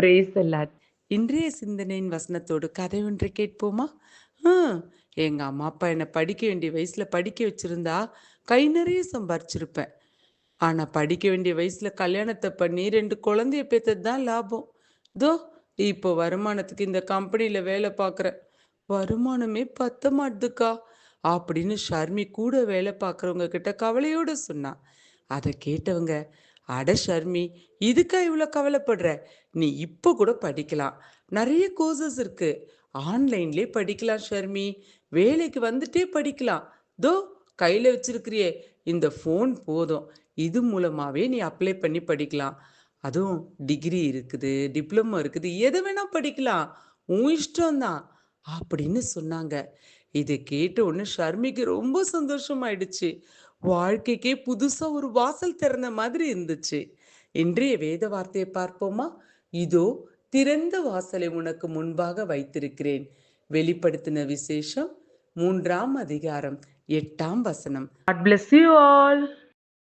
Brace அல்லாத் இன்றைய சிந்தனையின் வசனத்தோடு கதை ஒன்றை கேட்போமா? ஆ, எங்க அம்மா அப்பா என்னை படிக்க வேண்டிய வயசுல படிக்க வச்சிருந்தா கை நிறைய சம்பாரிச்சிருப்பேன். ஆனா படிக்க வேண்டிய வயசுல கல்யாணத்தை பண்ணி ரெண்டு குழந்தைய பேத்தது தான் லாபம். தோ இப்போ வருமானத்துக்கு இந்த கம்பெனியில் வேலை பார்க்குறேன் வருமானமே பத்த மாட்டுதுக்கா? அப்படின்னு ஷர்மி கூட வேலை பார்க்குறவங்க கிட்ட கவலையோட சொன்னான் அதை கேட்டவங்க அட ஷர்மி இதுக்கா இவ்வளோ கவலைப்படுற? நீ இப்போ கூட படிக்கலாம். நிறைய கோர்சஸ் இருக்கு. ஆன்லைன்லேயே படிக்கலாம் ஷர்மி. வேலைக்கு வந்துட்டே படிக்கலாம். தோ கையில் வச்சிருக்கிறியே இந்த ஃபோன் போதும். இது மூலமாகவே நீ அப்ளை பண்ணி படிக்கலாம். அதுவும் டிகிரி இருக்குது டிப்ளமோ இருக்குது எதை வேணால் படிக்கலாம். உன் இஷ்டம்தான். அப்படின்னு சொன்னாங்க. இதை கேட்ட உடனே ஷர்மிக்கு ரொம்ப சந்தோஷமாயிடுச்சு. வாழ்க்கைக்கே புதுசா ஒரு வாசல் திறந்த மாதிரி இருந்துச்சு. இன்றைய வேத வார்த்தையை பார்ப்போமா? இதோ திறந்த வாசலை உனக்கு முன்பாக வைத்திருக்கிறேன். வெளிப்படுத்தின விசேஷம் மூன்றாம் அதிகாரம் எட்டாம் வசனம். God bless you all.